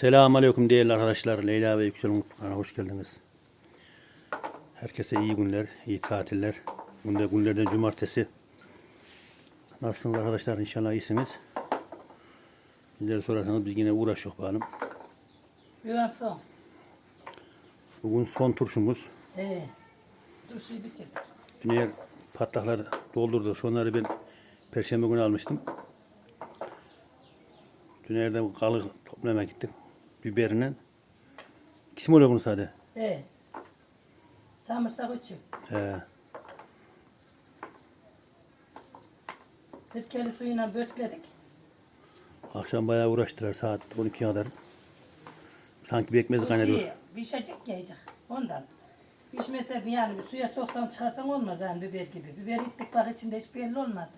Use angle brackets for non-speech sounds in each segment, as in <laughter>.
Selamun Aleyküm değerli arkadaşlar. Leyla ve Yüksel Mutlu'na hoş geldiniz. Herkese iyi günler, iyi tatiller. Günde günlerden cumartesi. Nasılsınız arkadaşlar? İnşallah iyisiniz. Bizleri sorarsanız biz yine uğraşıyoruz bakalım. Yuvan son. Bugün son turşumuz. He. Dur şuyu bitirdik. Dünya patlaklar doldurdu. Şunları ben Perşembe günü almıştım. Dünlerden kalı toplamaya gittik. Biberinden. İkisi mi oluyor bunun sade? He. Samırsak üçü. He. Sirkeli suyuna börtledik. Akşam bayağı uğraştılar saat 12 kadar. Sanki bir ekmez Bu kaynatıyor. şey, pişecek yiyecek. Ondan. Pişmese bir yani bir suya soksan çıkarsan olmaz yani biber gibi. Biber ittik bak içinde hiç belli olmadı.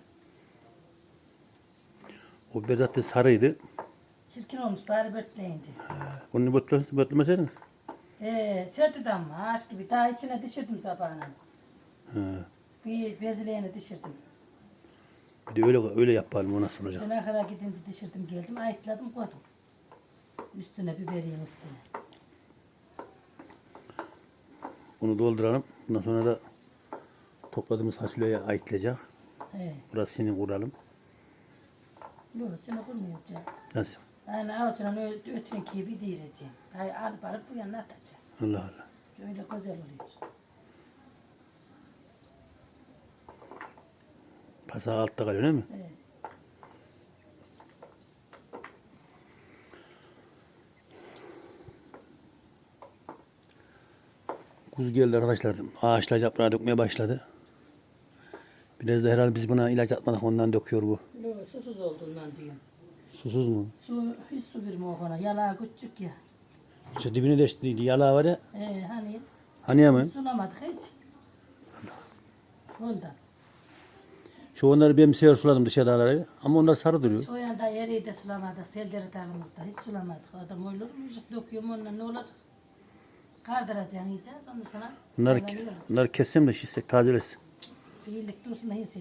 O biber zaten sarıydı. Çirkin olmuş bari börtleyince. Onu bötlemese, bötlemeseydiniz. He, sertti de ama ağaç gibi. Daha içine düşürdüm sabahına. He. Bir bezleğini düşürdüm. Bir de öyle öyle yapalım o nasıl olacak. Sene kadar gidince düşürdüm geldim. Ayıtladım koydum. Üstüne biberiyin üstüne. Bunu dolduralım. Bundan sonra da topladığımız fasulyeye ayıtlayacak. He. Burası senin kuralım. Yok seni kurmayacağım. Nasıl? Yani avucuna öyle ötün gibi diyeceğim. Hay alıp alıp bu yana atacağım. Allah Allah. Öyle güzel oluyor. Pasa altta kalıyor değil mi? Evet. Kuz geldi arkadaşlar. Ağaçlar yaprağı dökmeye başladı. Biraz da herhalde biz buna ilaç atmadık ondan döküyor bu. Yok susuz olduğundan diyorum. Susuz mu? Su, hiç su verme o. Yalağı küçük ya. İşte dibine deştiydi. Yalağı var ya. Ee, hani Hani mı? sulamadık hiç. Ondan. Şu onları ben bir sefer suladım dışarıdaları. Ama onlar sarı duruyor. Şu yanda yeri de sulamadık. Selderi dalımızda hiç sulamadık. Adam olur mu? Yüzük döküyorum onunla ne olacak? Kardıracaksın yiyeceğiz. Ondan sonra Bunları, kaynanıyor. bunları kessem de şişsek tazelesin. Birlik dursun da kes.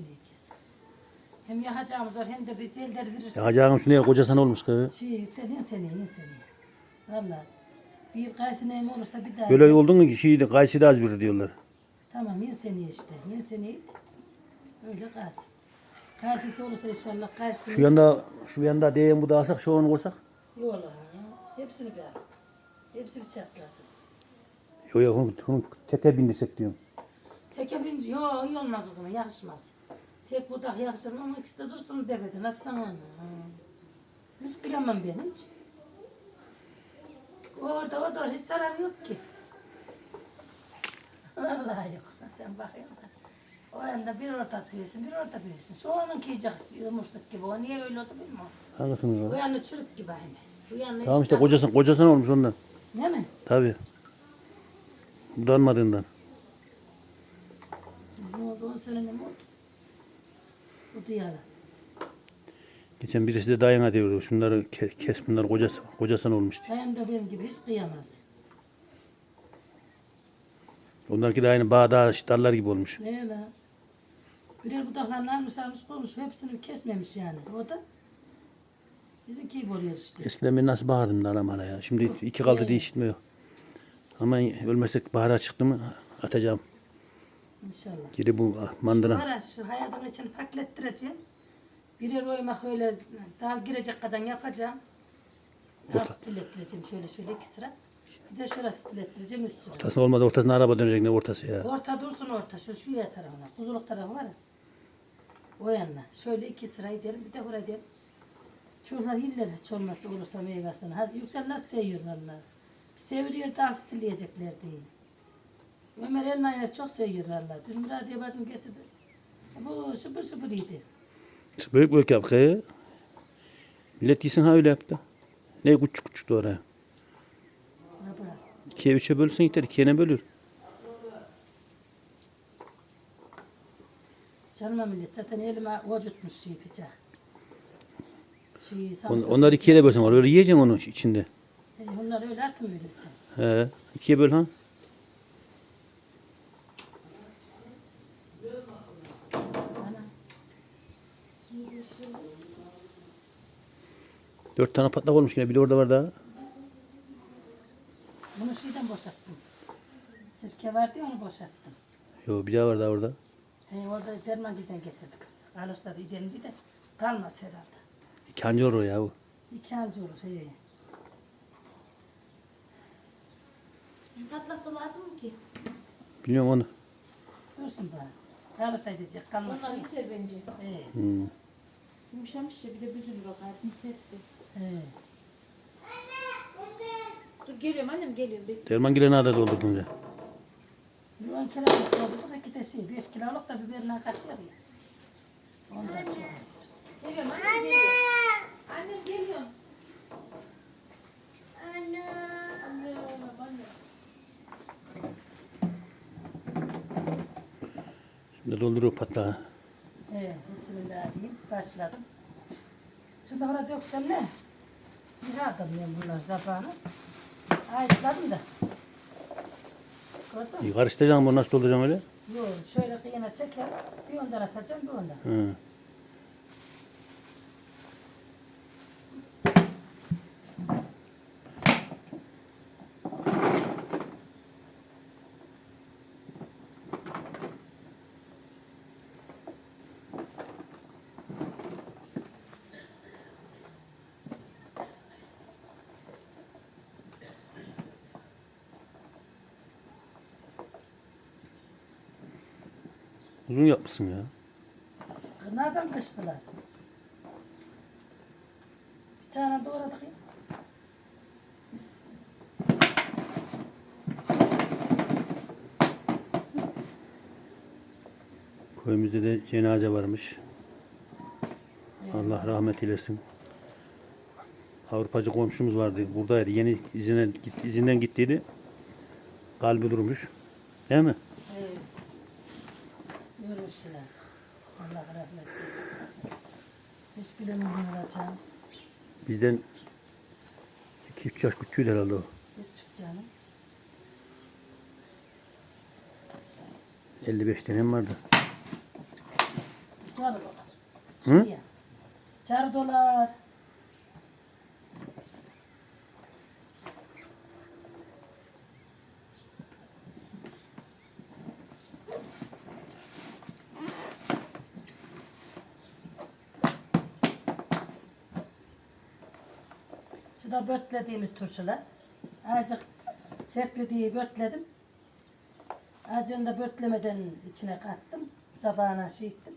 Hem yakacağımız var hem de bir selderi verirsin. Yakacağın şuraya kocasan olmuş kız. Şey yükselen seneye, yin seneye. Valla. Bir kayısı neyim olursa bir daha. Böyle oldun mu ki şeyi de kayısı da az verir diyorlar. Tamam yin seneye işte. Yin seneye. Öyle kayısı. Kayısısı olursa inşallah kayısı. Şu yanda şu yanda diyelim bu da alsak şu onu koysak. Yola. Hepsini bir al. Hepsi bir çatlasın. Yok yok onu, tete bindirsek diyorum. Teke birinci. Yok iyi olmaz o zaman. Yakışmaz. Tek budak yakışır ama ikisi de dursun deveden. Sana. Ha. Hiç bilemem ben hiç. Orada o da hiç zararı yok ki. Vallahi yok. Sen bakıyorsun. O yanda bir orada büyüsün, bir orada büyüsün. Şu onun kıyacak yumursak gibi. O niye öyle oldu bilmiyorum. Hangisini Bu var? yanı çürük gibi aynı. Bu yanı Tamam işte kocasan kocasan olmuş ondan. Ne mi? Tabii. Budanmadığından. Bizim oldu 10 sene ne mi oldu? Bu. Geçen birisi de dayına diyordu. Şunları ke- kes bunlar kocası, kocasan olmuş diye. Hem de benim gibi hiç kıyamaz. Onlarki de aynı bağda dallar gibi olmuş. Ne öyle? Birer budaklarını almış almış koymuş. Hepsini kesmemiş yani. O da bizimki gibi oluyor işte. Eskiden ben nasıl bağırdım da alamana ya. Şimdi iki kaldı diye işitmiyor. Ama ölmezsek bahara çıktı mı atacağım. İnşallah. Geri bu Şu mandıra. ara şu hayatın için paklettireceğim. Birer oymak öyle dal girecek kadar yapacağım. Dal stilettireceğim şöyle şöyle iki sıra. Bir de şöyle stilettireceğim üst sıra. Ortası olmadı ortasına araba dönecek ne ortası ya. Orta dursun orta. Şu şu yer tarafına. Kuzuluk tarafı var ya. O yanına. Şöyle iki sıra gidelim. Bir de buraya gidelim. Çocuklar yiller hiç olmazsa olursa meyvesini. Hadi yüksel nasıl seviyorlar onlar. Seviliyor daha stileyecekler diye. Ömer elmayı çok seviyorlar. Dün Muradiye bacım getirdi. Bu şıpır şıpır yedi. Büyük büyük yap kıyı. Millet yesin ha öyle yaptı. Ne küçük küçük oraya. Ne bırak. İkiye üçe bölürsen yeter. İkiye ne bölür? Canıma millet zaten elime ocutmuş şey bıçak. Şey, On, samsak. onlar ikiye de bölsen var. Öyle yiyeceksin onu içinde. E, Bunlar öyle atmıyor sen. He. İkiye böl ha. Ana. Dört tane patlak olmuş yine. Bir de orada var daha. Bunu şeyden boşalttım. Sirke vardı ya onu boşalttım. Yo bir daha var daha orada. He, orada derman giden getirdik. Kalırsa da gidelim bir de kalmaz herhalde. İkinci olur ya bu. İki halcı olur. He. Şu patlak da lazım mı ki? Biliyorum onu. Dursun bana. Kalırsa gidecek, kalmazsa. Onlar yeter bence. He. Hmm. Yumuşamış ya bir de büzülü bak artık yükseltti. He. Dur geliyorum annem geliyorum. Bekle. Derman gire nerede doldurdun ya? Bir 10 kiloluk doldurduk, iki de şey, 5 kiloluk da biberine katıyor ya. Ondan çok. Geliyorum annem geliyorum. Annem geliyorum. Anne. Anne. Anne. Şimdi dolduruyor patlağı. He, bismillah diyeyim, başladım. Şimdi oraya döksem ne? Yıkadım ben bunlar zabanı. Ayıkladım da. Gördün mü? İyi karıştıracaksın bunu nasıl dolduracaksın öyle? Yok, şöyle kıyına çeker, bir ondan atacağım, bir ondan. Hı. Uzun yapmışsın ya. Nereden kıştılar? Bir tane doğradık ya. Köyümüzde de cenaze varmış. Allah rahmet eylesin. Avrupacı komşumuz vardı. Buradaydı. Yeni izine, izinden gittiydi. Kalbi durmuş. Değil mi? Evet. Görmüşsünüz. Allah rahmet eylesin. Hiç bilemem. Bizden 2-3 yaş küçüğüydü herhalde o. Küçük canım. 55 tane vardı. Çarı dolar. Hı? Şey ya. Çarı dolar. Da börtlediğimiz turşular. Azıcık sertlediği börtledim. Azıcığını da börtlemeden içine kattım. Sabahına şey ettim.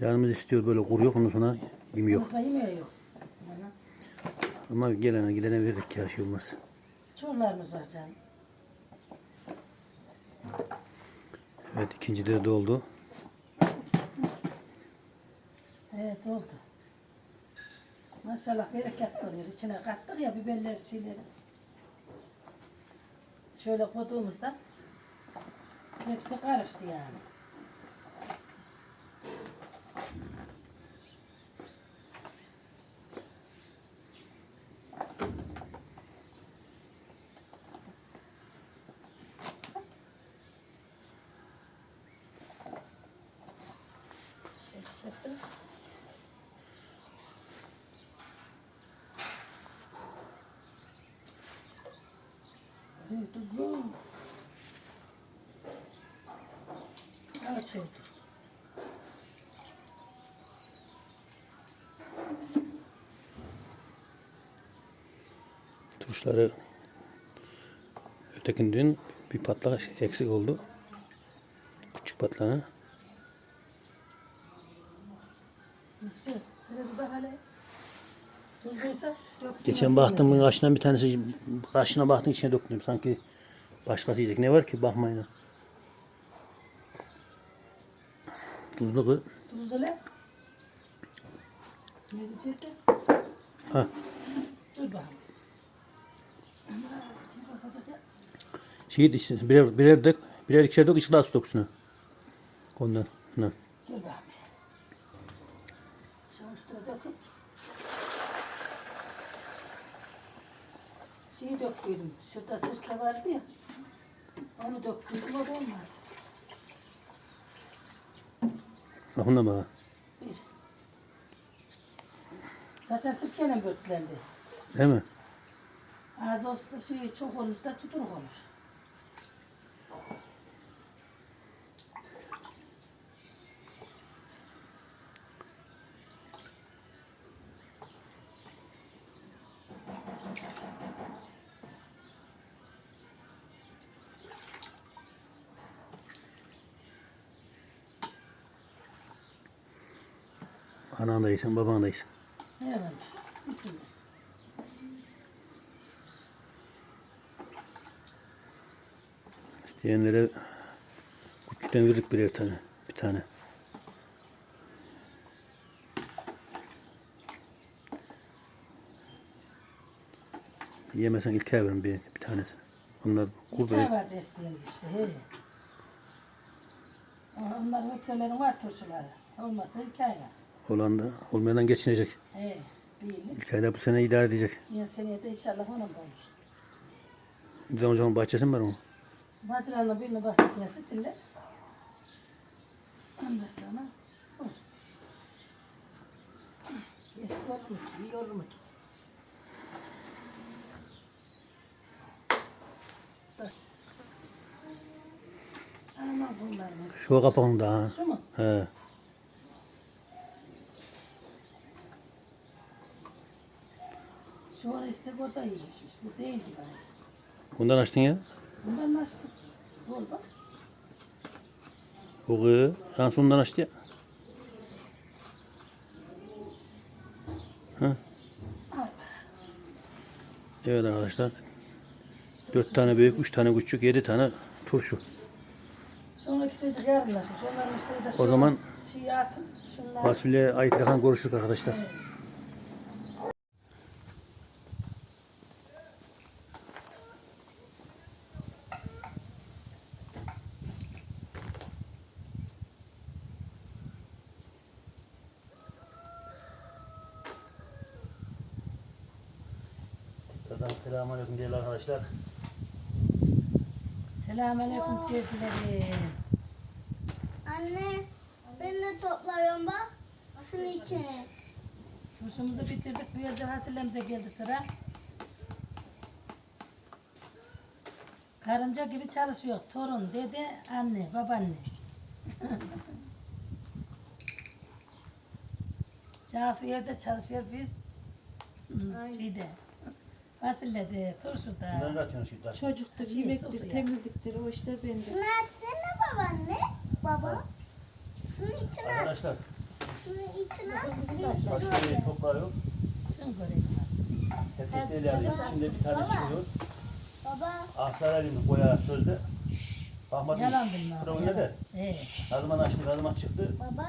Canımız istiyor böyle kuruyor ondan sonra yemiyor. Konuşma yemiyor yok. Ama gelene gidene verdik ya şey olmaz. Çorlarımız var canım. Evet ikinci de doldu. Evet oldu. Maşallah bereketli oluyor. İçine kattık ya biberleri şeyleri. Şöyle koyduğumuzda hepsi karıştı yani. Hı, Tuzlu. Evet şöyle tuz. Tuşları ötekinden bir patlak eksik oldu. Küçük patlağı. Yüksel. Böyle bir bak hele. Tuzluysa Geçen baktım bunun kaşından bir tanesi kaşına baktım içine döktüm. Sanki başkası yiyecek. Ne var ki bakmayın. Tuzlu kız. Tuzlu ne? Ne diyecekler? Ha. Dur bakalım. Şey işte birer birer dök, birer ikişer dök, ışık daha su döksün. Ondan. Ondan. Dur bakalım. Şu üstüne döküp şeyi döktüydüm. Şurada sirke vardı ya. Onu döktüydüm o da olmadı. Bakın bana. Bir. Zaten sirkeyle börtlendi. Değil mi? Az olsa şey çok olur da tuturuk olur. Anan da yiysin, baban da yiysin. Evet. Bismillah. İsteyenlere küçükten verdik birer tane. Bir tane. Yemesen ilk verin bir, bir tanesi. Onlar kurdu. Hikaye var desteğimiz işte. He. Ama Onların ötelerin var turşuları. Olmazsa hikaye var. Olan da olmayan geçinecek. He. Bir. İlk ayda bu sene idare edecek. Yine seneye de inşallah onun da olur. Zaman zaman bahçesi mi var onun? Bacılarla birini bahçesine sitirler. Ondan sonra olur. Geç yorulur ki, yorulur ki. Dur. Ama bunlar ne? Şu kapağın da ha. Şu mu? He. Şu an istek o da iyiymişmiş. Bu değil gibi. Bundan açtın ya. Bundan açtık. Bol bak. O kız. Ransundan açtı ya. Ha. Evet arkadaşlar. Dört tane büyük, üç tane küçük, yedi tane turşu. Sonraki secik yarınlaşmış. Onların üstüne de O zaman şeyi atın. Şunlar. Fasulye ayıtlakan görüşürük arkadaşlar. Evet. Tekrardan selamünaleyküm değerli arkadaşlar. Selamünaleyküm seyircilerim. Anne ben de topluyorum bak. Şunun içine. Turşumuzu bitirdik. Bu yazda hasillemize geldi sıra. Karınca gibi çalışıyor. Torun, dede, anne, babaanne. <laughs> Cansu evde çalışıyor biz. Şeyde. Fasillede, turşuda. Bunları da atıyorsun şimdi. taş. Çocuktur, Şey, yemektir, sosu ya. temizliktir o işler bende. Şunu açsana babaanne. Baba. Şunun içine at. Arkadaşlar Şunun içine at. fasulyeyi topluyor. Şunu göreyim. Herkes de ilerliyor. İçinde bir tane çıkıyor. Baba. Ahtar elini boya sözde. Ahmet'in Yalan bilmem. Firavun'la da Ee, Nazman açtı, Nazman çıktı. Baba.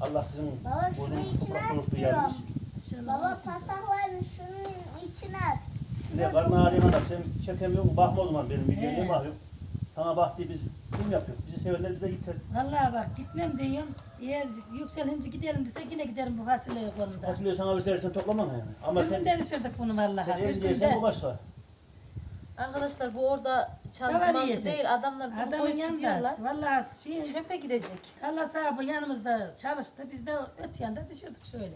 Allah sizin Baba şunun burnunuz içine at olurdu diyorum. yermiş. şunu Baba pasaklarını şunun içine at. Şuraya karnı ağrıyana da sen çekem yok mu? Bakma o zaman benim videoya niye He. bakıyorsun? Sana bak diye biz film yapıyoruz. Bizi sevenler bize gider. Vallahi bak gitmem diyorum. Eğer yükselince gidelim dese yine giderim bu fasulye konuda. Fasulyeyi sana verirsen toplamam yani. Ama sen, Bugün de düşürdük bunu vallahi. sen Bir günde yersen bu başka. Arkadaşlar bu orada Davar çalmantı yiyecek. değil adamlar bunu Adamın koyup yanında. gidiyorlar. Vallahi şey, Çöpe gidecek. tarla sahibi yanımızda çalıştı. Biz de öte yanda düşürdük şöyle.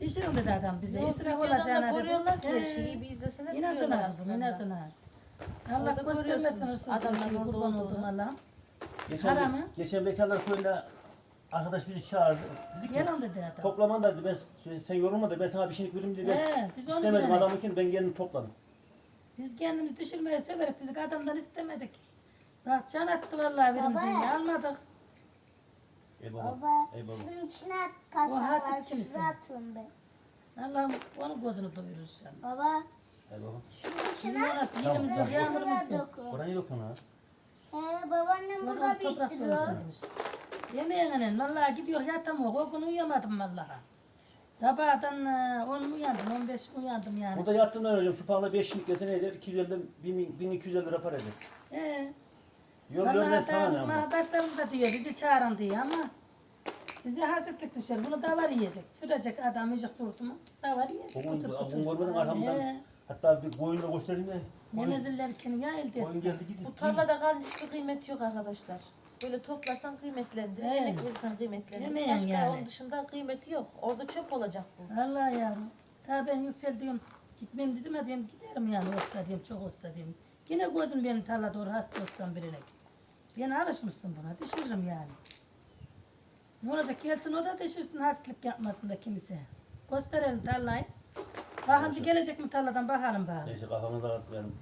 Düşürün dedi adam bize. Yok, İsraf videodan olacağına da dedi. görüyorlar ki her He. şeyi bir İnadına biliyorlar kızım aslında. inadına. Allah Orada göstermesin görüyorsunuz hırsızlığı adamların şeyi orada kurban olduğunu. oldum Allah'ım. Geçen, Para mı? geçen bekarlar köyünde arkadaş bizi çağırdı. Dedi ki Yalan dedi adam. toplaman da dedi, ben, sen yorulma da ben sana bir şeylik vereyim dedi. He, biz onu İstemedim bilemeyiz. adamı ki ben kendim topladım. Biz kendimiz düşürmeyi severek dedik adamdan istemedik. Bak can attı vallahi verim Baba. diye almadık. Ey baba. Baba. Ey baba. Şunun içine at O hasip pasakları. kimisi? Şuraya atıyorum ben. Allah'ım onun gözünü doyurur inşallah. Baba. Ey baba. Şunun Bizim içine at. orası yerimiz yok, yağmurumuz Şuraya yok. döküyorum. Orayı yok ona. He babaannem burada Gözümüz toprak biriktiriyor. doyursaymış. Yemeğe annen vallahi gidiyor yatamıyor. O gün uyuyamadım vallahi. Sabahtan e, 10 mu uyandım, 15 mi uyandım yani. Burada yattığımdan hocam şu pahalı 5 yıllık gelse ne eder? 250, 1000, 1250 lira para eder. Ee, Ben vallahi sana ne ama. arkadaşlarımız da diyor, bizi çağırın diyor ama size hasretlik düşer. Bunu davar yiyecek. Sürecek adam yiyecek durdu mu? Davar yiyecek. Bugün, bugün görmedim arkamdan. Hatta bir koyunu da göstereyim de. Ne Koyun, mezillerken ya elde gidiyor. Bu tarlada kalmış bir kıymeti yok arkadaşlar. Böyle toplasan kıymetlendi. Evet. Yemek verirsen kıymetlendi. Yemeyen Başka yani. onun dışında kıymeti yok. Orada çöp olacak bu. Allah yavrum. Ta ben yüksel diyorum. Gitmem dedim ya diyorum giderim yani olsa diyorum çok olsa diyorum. Yine gözüm benim tarla doğru hasta olsam birine. Ben alışmışsın buna dişiririm yani. Ne olacak gelsin o da dişirsin hastalık yapmasın da kimse. Gösterelim tarlayı. Bakınca gelecek mi tarladan bakalım bakalım. Neyse kafamı dağıtmayalım.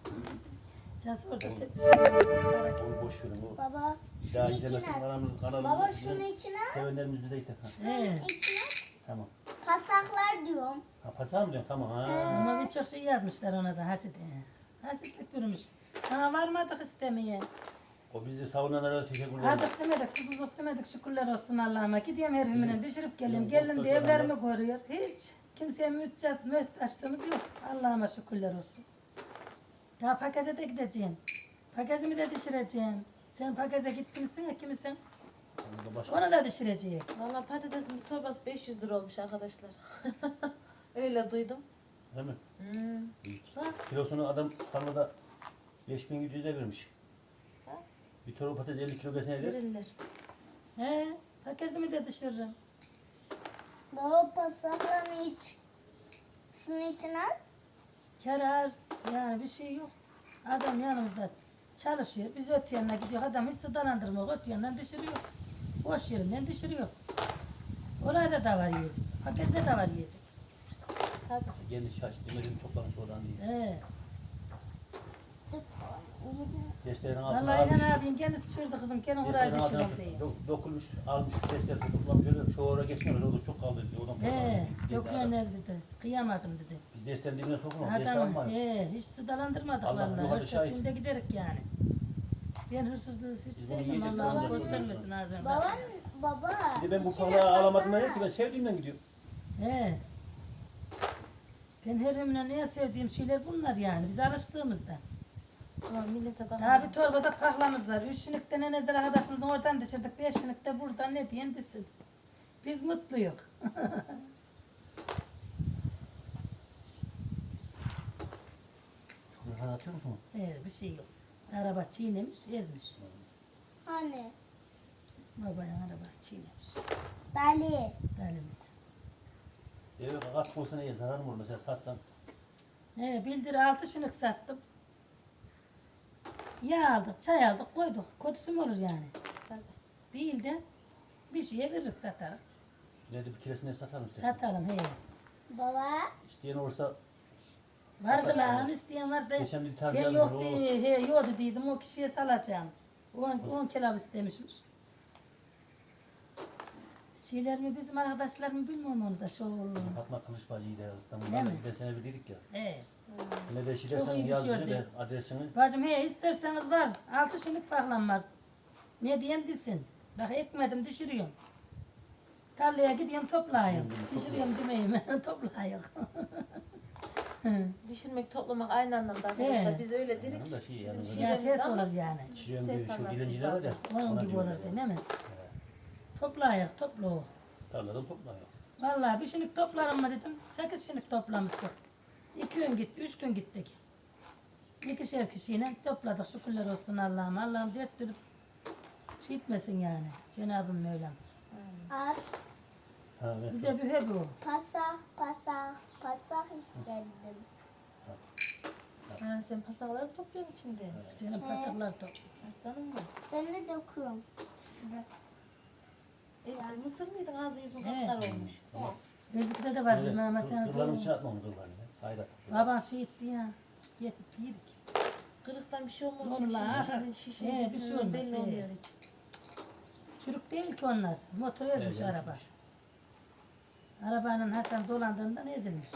Cansı orada tepki. Onu boş verin. O Baba bir daha izlemesin içine. kanalımız. kanalımız Baba şunun içine. Sevenlerimiz bize yeter. Ha, He. içine tamam. pasaklar diyorum. Ha pasar mı diyorsun? Tamam. Ha. Ama birçok şey yazmışlar ona da haside. Hasitlik durmuş. Ha varmadık istemeye. O bizi savunanlara teşekkür ederim. Adık demedik, susuzluk demedik şükürler olsun Allah'ıma. Gidiyorum her birine düşürüp bizim Gelin de evlerimi koruyor. Hiç kimseye mühtaç, mühtaçlığımız yok. Allah'ıma şükürler olsun. Daha pakaze de gideceğim. Pakazimi de düşüreceğim. Sen pakaze gitmişsin ya kimisin? Onu da Onu da düşüreceğim. Valla patatesin bir torbası 500 lira olmuş arkadaşlar. <laughs> Öyle duydum. Değil mi? Hmm. Kilosunu adam tarlada 5700'e vermiş. Bir torba patates 50 kilo gelse ne eder? Verirler. He, pakazimi de düşürürüm. Baba pasaklarını iç. Şunun içine al. Karar, yani bir şey yok. Adam yanımızda çalışıyor. Biz öte yanına gidiyor. Adam hiç sıdalandırmıyor. Öte yandan düşürüyor. Boş yerinden düşürüyor. Orada da var yiyecek. Pakette de var yiyecek. Tabii. Kendi şaş demedim toplamış oradan diye. He. Desteğini altına Vallahi almış. İlhan abin kendisi çığırdı kızım. Kendi oraya Desteğini altına düşürüm diye. almış öyle. Şu oraya geçmedi. Orada çok kaldı. dedi. Oradan He. toplamış. Yok öner dedi. Kıyamadım dedi. Biz desteğin dibine sokulmadık. Desteği Adam almadık. he, hiç sıdalandırmadık Allah vallahi. yukarıda şahit. Ötesinde giderek yani. Ben hırsızlığı hiç Biz bunu sevmem. yiyeceğiz, Allah'ım babam göstermesin ağzını. Baba, baba. Bir de ben bu içine paraları alamadım yok ki ben sevdiğimden gidiyorum. He. Ben her ömrümde neye sevdiğim şeyler bunlar yani. Biz alıştığımızda. Ama millete bak. Daha bir torbada pahlamız var. Üç şinikte nenezer arkadaşımızın oradan düşürdük. Beş şinikte buradan ne diyen desin. Biz mutluyuz. Şunu atıyor musun? He, bir şey yok. Araba çiğnemiş, ezmiş. Hani? Babanın arabası çiğnemiş. Dali. Dalimiz. Eve kalk olsa neye zarar mı olur mesela satsan. He, bildiri altı şinik sattım. Yağ aldık, çay aldık, koyduk. Kötüsü mü olur yani? Tabii. Değil de bir şeye veririk satarız. Yine de bir kiresine satalım. istersen. Satalım he. Baba. İsteyen olursa Vardı lan isteyen var da Geçen bir ben tercih yok aldım, diye, he yok dediydim o kişiye salacağım. 10 10 kilo istemişmiş. Şeyler mi bizim arkadaşlar mı bilmiyorum onu da şu Fatma Kılıç bacıydı Değil İstanbul'dan. mi? Bir de sene bir dedik ya. He. Ne de şey Çok dersen iyi yaz bize de adresini. Bacım he isterseniz var. Altı şinik paklam var. Ne diyen desin. Bak ekmedim düşürüyorum. Tarlaya gidiyorum toplayayım. Düşürüyorum, demeyeyim. toplayayım. Düşürmek, <laughs> <laughs> toplamak aynı anlamda arkadaşlar. He. Biz öyle dedik. Yanında şey Bizim yanında. şey- ya ses olur yani. Ses diyor şu anlarsınız dilenciler var ya. Onun ona gibi diyorlar olur yani. değil mi? Toplayalım, toplu. Tarladan toplanıyor. Vallahi bir şinik toplarım mı dedim. Sekiz şinik toplamıştık. İki gün gitti, üç gün gittik. İkişer kişiyle topladık. Şükürler olsun Allah'ım. Allah'ım dert verip şey etmesin yani. Cenab-ı Mevlam. Al. Ha, evet. Bize bir hep o. Pasak, pasak, pasak istedim. Ha, sen pasakları topluyorsun içinde. Senin pasaklar top. Aslanım mı? Ben de döküyorum. E, mısır mıydın? Ağzı yüzün He. kapkar olmuş. Bizimkide de var Evet, Mehmet Durlarını sorun. şey atma onu durlarını. Hayır. Baban şey etti ya. Getirdi yedik. Kırıktan bir şey olmadı. Vallahi. Şişirin, şişirin, He, bir şey olmaz, belli he. olmuyor hiç. Çürük değil ki onlar. Motor ezmiş araba. Arabanın Hasan dolandığından ezilmiş.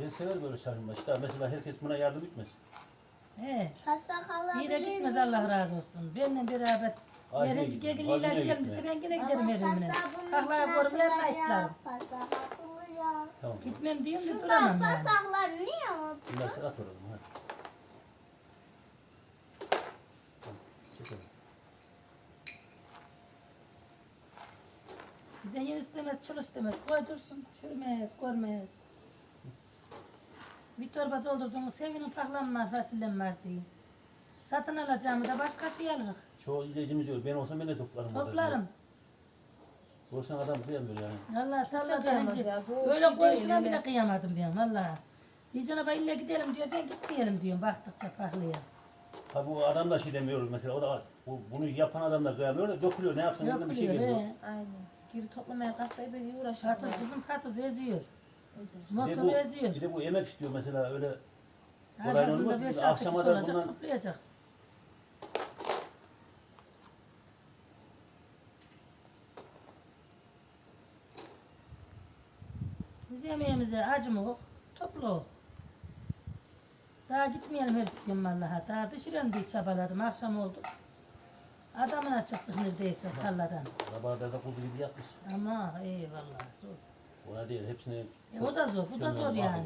Ben sever böyle sarılma. İşte mesela herkes buna yardım etmez. He. Pasak alabilir İyi de gitmez miyim? Allah razı olsun. Benimle beraber Ay, yerin ne- gegiliyle vazine gelmişse ben yine Baba giderim evimine. Kahlaya korum yerine atılacak. Tamam. Gitmem diyeyim de Şundan duramam yani. pasaklar niye oldu? Sen at orada. Ha. Tamam, çek onu. Bir de yen istemez, çul istemez. Koy dursun, çürümez, görmez. Bir torba doldurduğumuz sevinin paklanma fasulyem var diye. Satın alacağımı da başka şey alırız. Çoğu izleyicimiz diyor ben olsam ben de toplarım. orada Toplarım. diyor. Görsen adam kıyamıyor yani. Vallahi tarlada kıyamaz önce ya, bu böyle şey değil, koyuşuna öyle. bile kıyamadım ben vallahi. Zicana bay ille gidelim diyor, ben gitmeyelim diyorum baktıkça paklıya. Ha bu adam da şey demiyor mesela o da bu, bunu yapan adam da kıyamıyor da dökülüyor ne yapsın elinden bir şey Yok geliyor. he. Aynen. Geri toplamaya kalkmayı böyle uğraşıyor. Katız, bizim katız eziyor. Bir de, Motor bu, eziyor. bir de bu yemek istiyor mesela öyle kolay Arkasında olmaz. beş Biz altı akşama da olacak bundan toplayacak. Yemeğimize acımıyor, toplu. Daha gitmeyelim her gün vallahi. Daha dışarı diye çabaladım. Akşam oldu. Adamına çıktık neredeyse tarladan. Rabada da kuzu gibi yapmış. Ama eyvallah zor. Ona değil hepsini E, o da zor, bu da zor yani.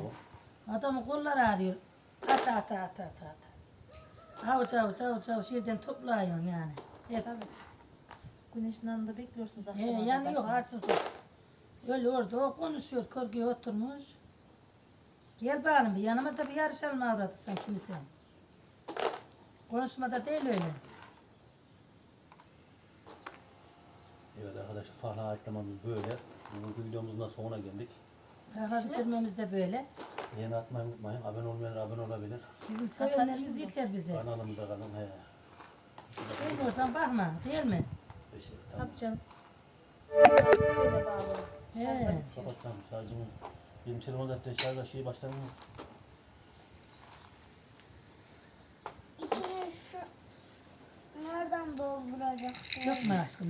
Adamın kolları ağrıyor. Ata ata ata ata ata. Avuç avuç avuç avuç yerden topluyorsun yani. Hep. Güneşin altında bekliyorsunuz He, akşama. yanıyor arsız o. Öyle orada o konuşuyor, korkuyor oturmuş. Gel bakalım bir yanıma da bir yarışalım avradı sen kimsin? Konuşmada değil öyle. Evet arkadaşlar fahra ayıklamamız böyle. Bugünkü videomuzun da sonuna geldik. Kafa düşürmemiz de böyle. Yeni atmayı unutmayın. Abone olmayan abone olabilir. Bizim sevenlerimiz yeter bize. Kanalımıza kalın. He. Sen sorsan bakma değil mi? Beşik, tamam. Tabii canım. İsteğine bağlı. He. Şarjda bitiyor. Kapatacağım şarjımı. Benim telefon zaten şarjda şeyi başlamıyor. İkini şu nereden dolduracak? Yok mu aşkım?